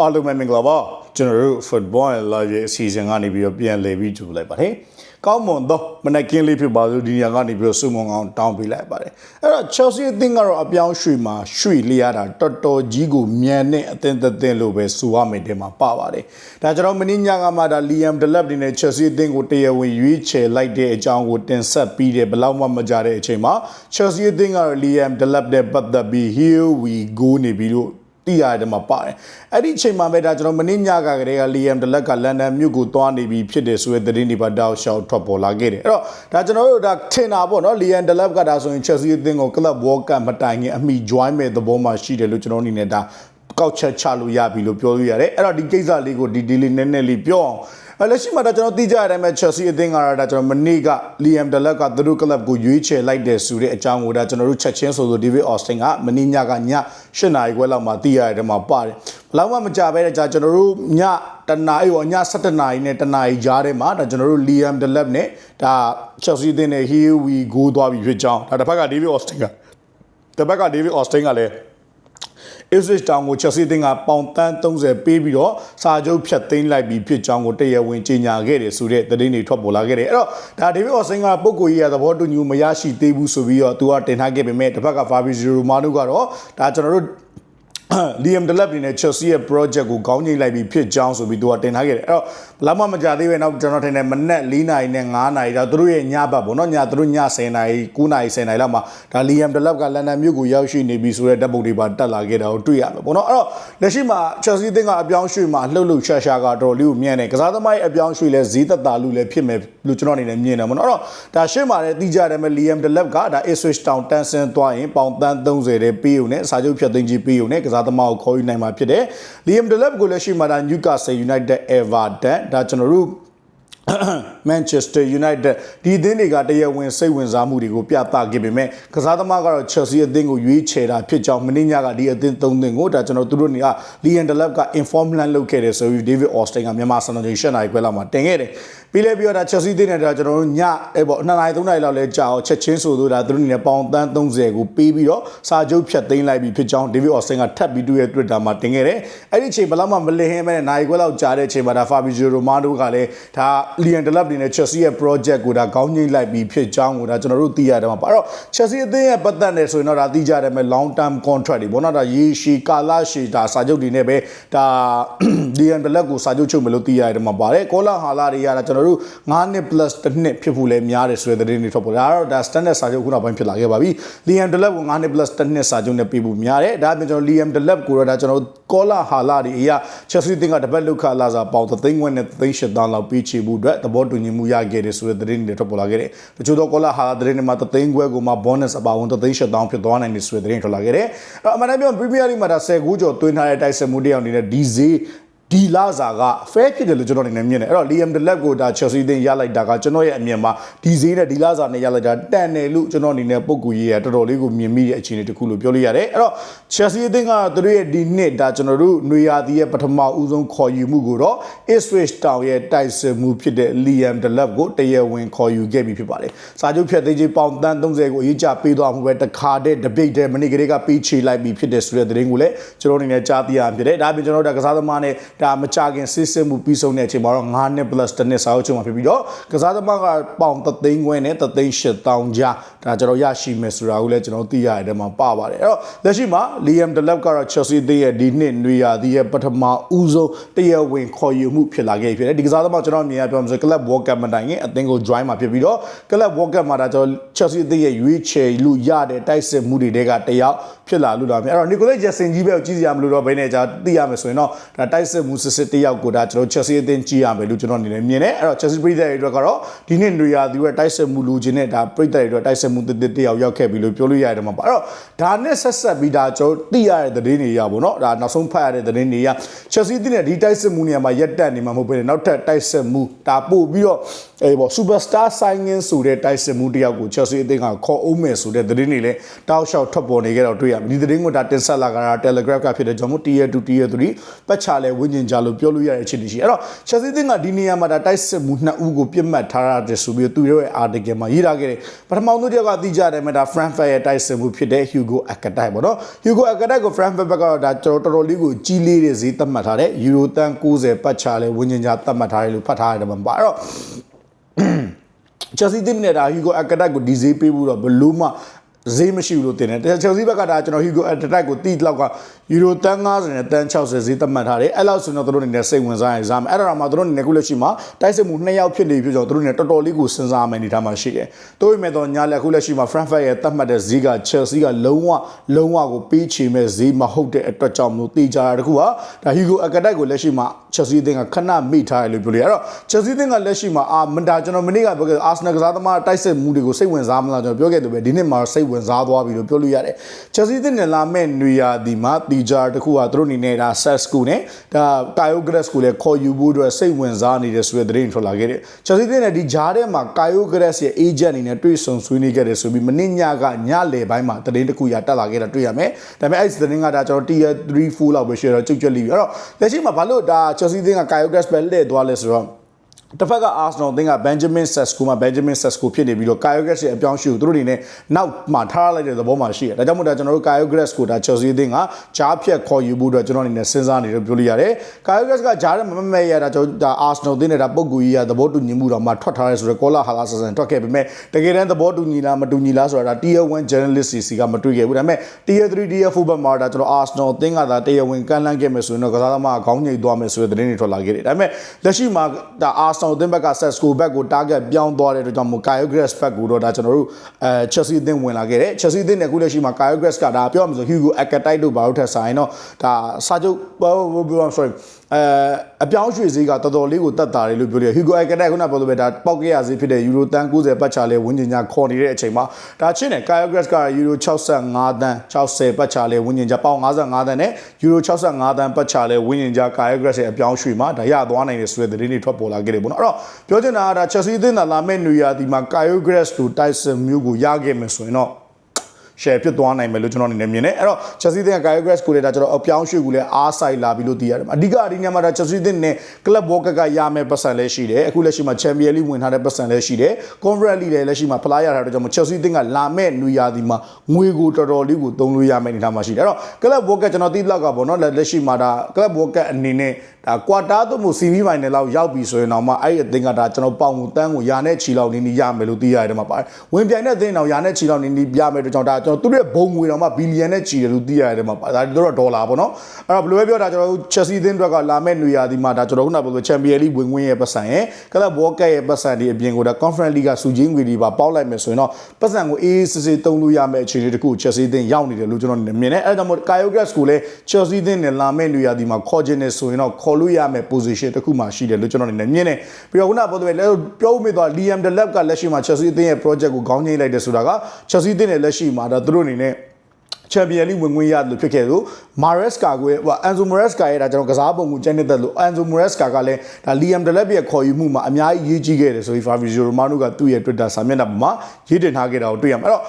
အားလုံးပဲမင်္ဂလာပါကျွန်တော်တို့ football and live ရဲ့အစီအစဉ်ကနေပြီးတော့ပြန်လည်ပြီးကြိုလိုက်ပါတယ်ကောင်းမွန်သောမနက်ကင်းလေးဖြစ်ပါလို့ဒီညကနေပြီးတော့စုမုံအောင်တောင်းပေးလိုက်ပါတယ်အဲ့တော့ Chelsea အသင်းကတော့အပြောင်းရွှေ့မှာရွှေ့လျားတာတော်တော်ကြီးကိုမြန်တဲ့အသင်းသက်သင်းလို့ပဲဆိုရမယ်တင်မှာပါပါတယ်ဒါကျွန်တော်မင်းညကမှဒါ Liam Delap ဒီနဲ့ Chelsea အသင်းကိုတရားဝင်ရွေးချယ်လိုက်တဲ့အကြောင်းကိုတင်ဆက်ပြီးတယ်ဘယ်လောက်မှမကြတဲ့အချိန်မှာ Chelsea အသင်းကတော့ Liam Delap နဲ့ပတ်သက်ပြီး here we go နေပြီးလို့ တိရတယ်မှာပါတယ်အဲ့ဒီအချိန်မှာပဲဒါကျွန်တော်မင်းညကကလေးကလီယမ်ဒလက်ကလန်ဒန်မြို့ကိုသွားနေပြီဖြစ်တယ်ဆိုတဲ့သတင်းတွေပါတောက်ရှောက်ထွက်ပေါ်လာခဲ့တယ်အဲ့တော့ဒါကျွန်တော်တို့ဒါထင်တာပေါ့နော်လီယမ်ဒလက်ကဒါဆိုရင်ချက်စီအသင်းကိုကလပ်ဝေါ်ကပ်မတိုင်ခင်အမိ join မဲ့သဘောမှရှိတယ်လို့ကျွန်တော်အနေနဲ့ဒါကောက်ချက်ချလို့ရပြီလို့ပြောလို့ရတယ်အဲ့တော့ဒီကိစ္စလေးကိုဒီဒီလေးနည်းနည်းလေးပြောအောင်အဲ့ လက်ရှိမှာဒါကျွန်တော်သိကြရတဲ့အတိုင်းပဲ Chelsea အသင်းကတော့ဒါကျွန်တော်မနေ့က Liam Delap ကသူတို့ကလပ်ကိုရွေးချယ်လိုက်တယ်ဆိုတဲ့အကြောင်းကိုဒါကျွန်တော်တို့ချက်ချင်းဆိုဆို David Austin ကမနေ့ညကည8နာရီခွဲလောက်မှာသိရတဲ့မှာပါတယ်ဘလောက်မှမကြပဲတဲ့ကြာကျွန်တော်တို့ညတနာရီရောည7နာရီနဲ့တနာရီကြားထဲမှာဒါကျွန်တော်တို့ Liam Delap နဲ့ဒါ Chelsea အသင်းနဲ့ Here we go သွားပြီဖြစ်ကြောင်းဒါတစ်ဖက်က David Austin ကတစ်ဖက်က David Austin ကလည်း Ipswich Town ကို Chelsea အသင်းကပေါင်တန်း30ပေးပြီးတော့စာချုပ်ဖြတ်သိမ်းလိုက်ပြီးဖြစ်ကြောင်းကိုတရားဝင်ကြေညာခဲ့တယ်ဆိုတဲ့သတင်းတွေထွက်ပေါ်လာခဲ့တယ်အဲ့တော့ဒါ David Austin ကပုဂ္ဂိုလ်ကြီးရသဘောတူညီမှုမရရှိသေးဘူးဆိုပြီးတော့သူကတင်ထားခဲ့ပေမဲ့တစ်ဖက်က Fabrizio Romano ကတော့ဒါကျွန်တော်တို့ Liam Delap နေနဲ့ Chelsea ရဲ့ project ကိုခေါင်းငိမ့်လိုက်ပြီးဖြစ်ကြောင်းဆိုပြီးသူကတင်ထားခဲ့တယ်အဲ့တော့ဘလောက်မှမကြသေးပဲနောက်ကျွန်တော်ထင်တယ်မနက်4နာရီနဲ့5နာရီဒါသူတို့ရဲ့ညဘက်ပေါ့နော်ညသူတို့ည10နာရီ9နာရီ10နာရီလောက်မှာဒါ Liam Delap ကလန်ဒန်မြို့ကိုရောက်ရှိနေပြီဆိုတဲ့ဓာတ်ပုံတွေပါတက်လာခဲ့တာကိုတွေ့ရမယ်ပေါ့နော်အဲ့တော့လက်ရှိမှာ Chelsea သင်းကအပြောင်းရွှေ့မှာလှုပ်လှုပ်ရှားရှားကတော်တော်လေးကိုမြင်တယ်ကစားသမားရဲ့အပြောင်းရွှေ့လဲဈေးသက်သာလူလည်းဖြစ်မယ်လို့ကျွန်တော်အနေနဲ့မြင်တယ်ပေါ့နော်အဲ့တော့ဒါရှေ့မှာလည်းတိကျတယ်မဲ့ Liam Delap ကဒါ Ipswich Town တန်းဆင်းသွားရင်ပေါင်တန်း30တဲ့ပေးုံနဲ့စာချုပ်ဖြတ်သိမ်းကြီးပေးုံနဲ့ကစားသမားကိုခေါ်ယူနိုင်မှာဖြစ်တယ် Liam Delap ကိုလည်းရှိမှာဒါ Newcastle United Everton ဒါကျွန်တော်တို့ Manchester United ဒီအသင်းတွေကတရားဝင်စိတ်ဝင်စားမှုတွေကိုပြသခဲ့ပေမဲ့ကစားသမားကတော့ Chelsea အသင်းကိုရွေးချယ်တာဖြစ်ကြောင်းမင်းညကဒီအသင်းသုံးသင်းကိုဒါကျွန်တော်တို့တို့နေက Liam Delap က inform plan လုပ်ခဲ့တယ်ဆိုပြီး David Austin ကမြန်မာစံတော်ချိန်၈နာရီခွဲလောက်မှာတင်ခဲ့တယ်ပြီးလဲပြီးတော့ဒါ Chelsea အသင်းနဲ့ဒါကျွန်တော်တို့ညအဲ့ပေါ့2နာရီ3နာရီလောက်လဲကြာအောင်ချက်ချင်းဆိုလို့ဒါသူတို့နေနဲ့ပေါင်တန်း30ကိုပေးပြီးတော့စာချုပ်ဖြတ်သိမ်းလိုက်ပြီးဖြစ်ကြောင်း David Austin ကထပ်ပြီးသူ့ရဲ့ Twitter မှာတင်ခဲ့တယ်အဲ့ဒီအချိန်ဘလောက်မှမလစ်ဟင်းမဲ့နိုင်ခွဲလောက်ကြာတဲ့အချိန်မှာဒါ Fabrizio Romano ကလည်းဒါ Liam Delap နေနဲ့ Chelsea ရဲ့ project ကိုဒါခေါင်းငိမ့်လိုက်ပြီးဖြစ်ကြောင်းကိုဒါကျွန်တော်တို့သိရတယ်မှာပါအဲ့တော့ Chelsea အသင်းရဲ့ပတ်သက်နေဆိုရင်တော့ဒါသိကြတယ်မဲ့ long term contract တွေဘောနော်ဒါရေရှည်ကာလရှည်ဒါစာချုပ်တွေနဲ့ပဲဒါ Liam Delap ကိုစာချုပ်ချုပ်မယ်လို့သိရတယ်မှာပါတယ်ကောလာဟာလာတွေရတာကျွန်တော်တို့9နှစ် plus တစ်နှစ်ဖြစ်ဖို့လည်းများတယ်ဆိုတဲ့သတင်းတွေထွက်ပေါ်လာဒါတော့ဒါ standard စာချုပ်ခုနောက်ပိုင်းဖြစ်လာခဲ့ပါပြီ Liam Delap ကို9နှစ် plus တစ်နှစ်စာချုပ်နဲ့ပေးဖို့များတယ်ဒါအပြင်ကျွန်တော် Liam Delap ကိုတော့ဒါကျွန်တော်တို့ကောလာဟာလာတွေအရာ Chelsea အသင်းကတပတ်လောက်ခလာစာပေါင်သိန်းခွဲနဲ့သိန်းရှစ်တန်းလောက်ပေးချေမှုအတွက်သဘောတူညီမှုရခဲ့တယ်ဆိုတဲ့သတင်းတွေထွက်ပေါ်လာခဲ့တယ်တချို့တော့ကောလာဟာလာသတင်းတွေမှာသိန်းခွဲကိုမှ bonus အပါဝင်သိန်းရှစ်တန်းဖြစ်သွားနိုင်တယ်ဆိုတဲ့သတင်းထွက်လာခဲ့တယ်အဲ့တော့အမှန်တမ်းပြော Premier League မှာဒါ10ဂိုးကျော်သွင်းထားတဲ့တိုက်စစ်မှုတယောက်အနေနဲ့ဒီဈေး ဒီလာစာက fair ဖြစ်တယ်လို့ကျွန်တော်အနေနဲ့မြင်တယ်အဲ့တော့ Liam Delap ကိုဒါ Chelsea အသင်းရလိုက်တာကကျွန်တော်ရဲ့အမြင်မှာဒီဈေးနဲ့ဒီလာစာနဲ့ရလိုက်တာတန်တယ်လို့ကျွန်တော်အနေနဲ့ပုံကူရေးရတော်တော်လေးကိုမြင်မိတဲ့အခြေအနေတစ်ခုလို့ပြောလို့ရတယ်အဲ့တော့ Chelsea အသင်းကသူတို့ရဲ့ဒီနှစ်ဒါကျွန်တော်တို့ຫນွေရာသီရဲ့ပထမဦးဆုံးခေါ်ယူမှုကိုတော့ Ipswich Town ရဲ့တိုက်စစ်မှုဖြစ်တဲ့ Liam Delap ကိုတရားဝင်ခေါ်ယူခဲ့ပြီဖြစ်ပါတယ်စာချုပ်ဖြတ်သိမ်းခြင်းပေါင်တန်း30ကိုအရေးကြပေးသွားမှုပဲတခါတည်းတပိတ်တည်းမနေ့ကလေးကပေးချေလိုက်ပြီဖြစ်တဲ့ဆိုတဲ့သတင်းကိုလည်းကျွန်တော်အနေနဲ့ကြားသိရဖြစ်တယ်ဒါအပြင်ကျွန်တော်တို့ကစားသမားနဲ့ဒါမကြခင်စစ်စစ်မှုပြီးဆုံးတဲ့အချိန်မှာတော့9နှစ် plus တစ်နှစ်စာအုပ်ချုပ်မှာဖြစ်ပြီးတော့ကစားသမားကပေါင်တသိန်းခွဲနဲ့တသိန်း၈တောင်ကြားဒါကျွန်တော်ရရှိမယ်ဆိုတာကိုလည်းကျွန်တော်သိရတဲ့မှာပါပါတယ်အဲ့တော့လက်ရှိမှာ Liam Delap ကတော့ Chelsea အသင်းရဲ့ဒီနှစ်နွေရာသီရဲ့ပထမဦးဆုံးတရားဝင်ခေါ်ယူမှုဖြစ်လာခဲ့ဖြစ်တယ်ဒီကစားသမားကျွန်တော်မြင်ရပြောမှာဆို Club World Cup မတိုင်ခင်အသင်းကို join မှာဖြစ်ပြီးတော့ Club World Cup မှာဒါကျွန်တော် Chelsea အသင်းရဲ့ရွေးချယ်လူရတဲ့တိုက်စစ်မှုတွေတဲကတယောက်ဖြစ်လာလို့တော့မြင်အဲ့တော့ Nicolas Jackson ကြီးပဲကိုကြည့်စရာမလိုတော့ဘဲနဲ့ကြာသိရမယ်ဆိုရင်တော့ဒါတိုက်စစ်မှုစစ်စစ်တယောက်ကိုဒါကျွန်တော် Chelsea အသင်းကြည့်ရမယ်လို့ကျွန်တော်အနေနဲ့မြင်တယ်အဲ့တော့ Chelsea ပြည်သက်တွေအတွက်ကတော့ဒီနှစ်နွေရာသီရဲ့တိုက်စစ်မှုလူချင်းနဲ့ဒါပြည်သက်တွေအတွက်တိုက်စစ်မှုတစ်တစ်တယောက်ရောက်ခဲ့ပြီလို့ပြောလို့ရတယ်မှာပါအဲ့တော့ဒါနဲ့ဆက်ဆက်ပြီးဒါကျွန်တော်သိရတဲ့သတင်းတွေရပါတော့ဒါနောက်ဆုံးဖတ်ရတဲ့သတင်းတွေရ Chelsea အသင်းနဲ့ဒီတိုက်စစ်မှုနေရာမှာရက်တက်နေမှာမဟုတ်ဘဲနဲ့နောက်ထပ်တိုက်စစ်မှုဒါပို့ပြီးတော့ အေးပေါ့ superstar signing ဆိုတဲ့တိုက်စစ်မှုတယောက်ကို Chelsea အသင်းကခေါ်အောင်မယ်ဆိုတဲ့သတင်းတွေလည်းတောက်လျှောက်ထွက်ပေါ်နေကြတော့တွေ့ရပြီဒီသတင်းကိုဒါတင်ဆက်လာကြတာ Telegraph ကဖြစ်တဲ့ကြောင့်မို့ tier 2 tier 3ပတ်ချလဲဝင်းကျင်ကျင်ကြလို့ပြောလို့ရတဲ့အခြေအနေရှိအဲ့တော့ Chelsea သင်းကဒီနေရာမှာဒါတိုက်စစ်မှုနှစ်ဦးကိုပြစ်မှတ်ထားရတယ်ဆိုပြီးသူတို့ရဲ့ article မှာရေးထားခဲ့တယ်ပထမဆုံးတစ်ယောက်ကသိကြတယ်မှာဒါ Frankfurt ရဲ့တိုက်စစ်မှုဖြစ်တဲ့ Hugo Akadai ပေါ့နော် Hugo Akadai ကို Frankfurt ဘက်ကတော့ဒါတော်တော်လေးကိုကြီးလေးတဲ့ဈေးသတ်မှတ်ထားတဲ့ယူရိုတန်90ပတ်ချလဲဝင်းကျင်ကြသတ်မှတ်ထားတယ်လို့ဖတ်ထားရတယ်မှာပါအဲ့တော့ ချယ်ဆီတင်းနဲ့ဒါဟီဂိုအကတက်ကိုဒီဈေးပေးဖို့တော့ဘလို့မှ ဈေးမရှိဘူးလို့တင်တယ်ချယ်ဆီဘက်ကဒါကျွန်တော်ဟီဂိုအကတက်ကိုတီးလောက်ကယူရိုတန်90နဲ့တန်60ဈေးသတ်မှတ်ထားတယ်အဲ့လောက်ဆိုတော့တို့အနေနဲ့စိတ်ဝင်စားရင်စားမယ်အဲ့ဒါမှတို့အနေနဲ့ခုလက်ရှိမှာတိုက်စစ်မှုနှစ်ယောက်ဖြစ်နေပြီဆိုတော့တို့အနေနဲ့တော်တော်လေးကိုစဉ်းစားမယ်အနေထားမှာရှိတယ်တိုးပေမဲ့တော့ညာလက်ခုလက်ရှိမှာ Frankfurt ရဲ့သတ်မှတ်တဲ့ဈေးက Chelsea ကလုံးဝလုံးဝကိုပေးချေမဲ့ဈေးမဟုတ်တဲ့အတွက်ကြောင့်မလို့တေချာတာတခုကဒါဟီဂိုအကတက်ကိုလက်ရှိမှာ Chelsea အသင်းကခဏမိထားတယ်လို့ပြောလို့ရအဲ့တော့ Chelsea အသင်းကလက်ရှိမှာအာမန်ဒါကျွန်တော်မနေ့ကပြောခဲ့ Arsenal ကစားသမားတိုက်စစ်မှုတွေကိုစိတ်ဝင်စားမလားကျွန်တော်ပြောခဲ့တယ်ပဲဒီနေ့မှာစိတ်ဝင်စားသွားပြီလို့ပြောလို့ရတယ် Chelsea အသင်းနဲ့လာမဲ့နွေရာသီမှာတီဂျာတခုကသူတို့အနေနဲ့ဒါ Sesco နဲ့ဒါ Kyle Grass ကိုလည်းခေါ်ယူဖို့အတွက်စိတ်ဝင်စားနေတဲ့ဆိုတဲ့သတင်းထွက်လာခဲ့တယ် Chelsea အသင်းနဲ့ဒီဂျားထဲမှာ Kyle Grass ရဲ့ agent အနေနဲ့တွေ့ဆုံဆွေးနွေးခဲ့တယ်ဆိုပြီးမနေ့ညကညလယ်ပိုင်းမှာသတင်းတစ်ခုရတက်လာခဲ့တာတွေ့ရမယ်ဒါပေမဲ့အဲ့ဒီသတင်းကဒါကျွန်တော် tier 3 4လောက်ပဲရှိတော့ကြုတ်ကြက်လိပြီအဲ့တော့လက်ရှိမှာဘာလို့ဒါ Chelsea အသင်းက Kyle Grass ပဲလှည့်သွားလဲဆိုတော့ တစ်ဖက်က Arsenal အသင်းက Benjamin Sesko မှာ Benjamin Sesko ဖြစ်နေပြီးတော့ Kyle Grass ရဲ့အပြောင်းအရွှေ့ကိုသူတို့အနေနဲ့နောက်မှထားလိုက်တဲ့သဘောမှရှိတယ်။ဒါကြောင့်မို့ဒါကျွန်တော်တို့ Kyle Grass ကိုဒါ Chelsea အသင်းကကြားဖြတ်ခေါ်ယူဖို့အတွက်ကျွန်တော်အနေနဲ့စဉ်းစားနေတယ်ပြောလို့ရတယ်။ Kyle Grass ကကြားထဲမှာမမဲ့ရတာကျွန်တော်ဒါ Arsenal အသင်းနဲ့ဒါပုံကူကြီးရသဘောတူညီမှုတော့မှထွက်ထားရဲဆိုတော့ကောလာဟာလာဆန်ဆန်ထွက်ခဲ့ပေမဲ့တကယ်တမ်းသဘောတူညီလားမတူညီလားဆိုတာဒါ Tier 1 journalist စီကမတွေ့ခဲ့ဘူး။ဒါပေမဲ့ Tier 3 Tier 4ဘက်မှာဒါကျွန်တော် Arsenal အသင်းကဒါတရားဝင်ကန့်လန့်ခဲ့မယ်ဆိုရင်တော့ကစားသမားကခေါင်းညိတ်သွားမယ်ဆိုတဲ့သတင်းတွေထွက်လာခဲ့တယ်။ဒါပေမဲ့လက်ရှိမှာဒါ Arsenal အသင်းဘက်က Sesco ဘက်ကို target ပြောင်းသွားတဲ့အတွက်ကြောင့်မို့ Kyle Grass ဘက်ကိုတော့ဒါကျွန်တော်တို့အဲ Chelsea အသင်းဝင်လာခဲ့တယ်။ Chelsea အသင်းနဲ့အခုလက်ရှိမှာ Kyle Grass ကဒါပြောရမှာဆို Hugo Ekatite တို့ဘာလို့ထက်ဆိုင်တော့ဒါစာချုပ် sorry အဲအပြောင်းရွှေ့ဈေးကတော်တော်လေးကိုတက်တာတယ်လို့ပြောတယ် Hugo Ekatite ခုနပြောလို့ပဲဒါပောက်ခဲ့ရဈေးဖြစ်တဲ့ Euro တန်90ပတ်ချလဲဝန်းကျင်ညာခေါ်နေတဲ့အချိန်မှာဒါချင်းတယ် Kyle Grass က Euro 65တန်60ပတ်ချလဲဝန်းကျင်ညာပေါင်55တန်နဲ့ Euro 65တန်ပတ်ချလဲဝန်းကျင်ညာ Kyle Grass ရဲ့အပြောင်းရွှေ့မှာဒါရသွားနိုင်တယ်ဆိုတဲ့သတင်းတွေထွက်ပေါ်လာခဲ့တယ်ပေါ့နော်အဲ့တော့ပြောချင်တာကဒါ Chelsea အသင်းသာလာမဲ့နွေရာဒီမှာ Kyle Grass တို့ Tyson မျိုးကိုရခဲ့မယ်ဆိုရင်တော့ share ဖြစ်သွားနိုင်မယ်လို့ကျွန်တော်အနေနဲ့မြင်တယ်အဲ့တော့ Chelsea တဲ့ Kyle Grass ကိုလည်းဒါကျွန်တော်အပြောင်းရွှေ့ကိုလည်းအားဆိုင်လာပြီလို့သိရတယ်အဓိကအဒီညမှာဒါ Chelsea တဲ့နဲ့ Club World ကရမယ်ပတ်စံလည်းရှိတယ်အခုလက်ရှိမှာ Champions League ဝင်ထားတဲ့ပတ်စံလည်းရှိတယ် Conference League လည်းလက်ရှိမှာဖလားရထားတဲ့ကြောင့် Chelsea တဲ့ကလာမဲ့နွေရာသီမှာငွေကိုတော်တော်လေးကိုသုံးလို့ရမယ်အနေထားမှာရှိတယ်အဲ့တော့ Club World ကကျွန်တော်သိလောက်ကပေါ့နော်လက်ရှိမှာဒါ Club World အနေနဲ့ဒါကွာတာသို့မဟုတ် CV final လောက်ရောက်ပြီဆိုရင်တော့မှအဲ့ဒီအသင်းကဒါကျွန်တော်ပေါင်ကိုတန်းကိုယာနဲ့ချီလောက်နေနေရမယ်လို့သိရတယ်မှာပါတယ်ဝင်ပြိုင်တဲ့အသင်းတော့ယာနဲ့ချီလောက်နေနေပြမယ်တို့ကြောင့်ဒါကျွန်တော်သူတို့ရဲ့ဘုံငွေတော့မှဘီလီယံနဲ့ချီတယ်လို့သိရတယ်မှာပါဒါတို့တော့ဒေါ်လာပေါ့နော်အဲ့တော့ဘယ်လိုပဲပြောတာကျွန်တော်တို့ Chelsea အသင်းတွေကလာမဲ့နွေရာသီမှာဒါကျွန်တော်ခုနကပြောလို့ Champions League ဝင်ဝင်ရဲ့ပတ်စံရဲ့ Club World Cup ရဲ့ပတ်စံဒီအပြင်ကိုဒါ Conference League ကစုချင်းငွေတွေပါပေါက်လိုက်မယ်ဆိုရင်တော့ပတ်စံကိုအေးအေးဆေးဆေးသုံးလို့ရမယ့်အခြေအနေတခု Chelsea အသင်းရောက်နေတယ်လို့ကျွန်တော်မြင်တယ်အဲ့ဒါကြောင့်မို့ Kyle Grass ကိုလည်း Chelsea အသင်းနဲ့လာမဲ့နွေရာသီမှာခေါ်ခြင်းနဲ့ဆိုရင်တော့ခေါ်လို့ရမယ့် position တစ်ခုမှရှိတယ်လို့ကျွန်တော်အနေနဲ့မြင်တယ်ပြီးတော့ခုနပြောတဲ့လည်းပြောမိသွား Liam Delap ကလက်ရှိမှာ Chelsea အသင်းရဲ့ project ကိုခေါင်းငိမ့်လိုက်တယ်ဆိုတာက Chelsea အသင်းရဲ့လက်ရှိမှာဒါသူတို့အနေနဲ့ချန်ပီယံလိဝင်ဝင်ရတယ်လို့ဖြစ်ခဲ့လို့မာရက်စကာကိုဟိုအန်ဇိုမရက်စကာရဲ့ဒါကျွန်တော်ကစားပုံကိုကျန်းနေတဲ့လို့အန်ဇိုမရက်စကာကလည်းဒါလီယမ်ဒလက်ရဲ့ခေါ်ယူမှုမှာအများကြီးရေးကြီးခဲ့တယ်ဆိုပြီးဖာဗီဇိုရိုမာနိုကသူ့ရဲ့ Twitter စာမျက်နှာပေါ်မှာရေးတင်ထားခဲ့တာကိုတွေ့ရမှာအဲ့တော့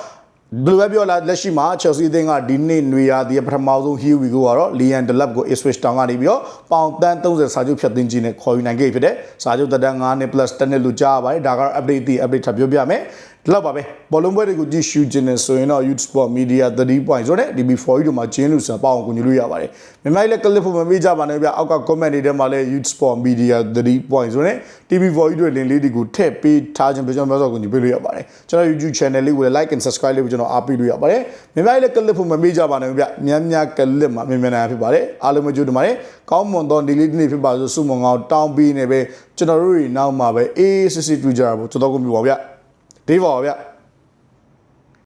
ဘယ်လိုပဲပြောလာလက်ရှိမှာ Chelsea အသင်းကဒီနေ့နွေရာသီပထမဆုံး Here we go ကတော့ Liam Delap ကို Ipswich Town ကနေပြီးတော့ပေါင်တန်း30စာချုပ်ဖြတ်သိမ်းခြင်းနဲ့ခေါ်ယူနိုင်ခဲ့ဖြစ်တဲ့စာချုပ်သက်တမ်း9နှစ် plus 10နှစ်လို့ကြားရပါတယ်ဒါကတော့ update တီ update ထပ်ပြောပြမယ်ဒီလောက်ပါပဲဘောလုံးပွဲတွေကိုကြည့်ရှုခြင်းနဲ့ဆိုရင်တော့ Youth Sport Media 30 point ဆိုတဲ့ DB4 တို့မှာကျင်းလို့ဆိုတာပေါအောင်ကူညီလို့ရပါတယ်မြန်မာပြည်လည်း clip ဖို့မမေ့ကြပါနဲ့ဗျအောက်က comment တွေထဲမှာလည်း Youth Sport Media 30 point ဆိုတဲ့ TV4 တို့ link လေးတွေကိုထည့်ပေးထားခြင်းပြကျွန်တော်ပြောဆိုကူညီပေးလို့ရပါတယ်ကျွန်တော် YouTube channel လေးကိုလည်း like and subscribe လေးကိုကျွန်တော်အားပေးလို့ရပါတယ်မြန်မာပြည်လည်း clip ဖို့မမေ့ကြပါနဲ့ဗျများများ clip မှာမြန်မြန်နိုင်ဖြစ်ပါတယ်အားလုံးမကြိုးတင်ပါတယ်ကောင်းမွန်သောဒီလေးနေ့ဖြစ်ပါစို့စုမုံကောင်တောင်းပြီးနေပဲကျွန်တော်တို့တွေနောက်မှာပဲအေးစစ်စစ်တွေ့ကြတာပေါ့ကျွန်တော်ကိုမြင်ပါဗျ Det var vi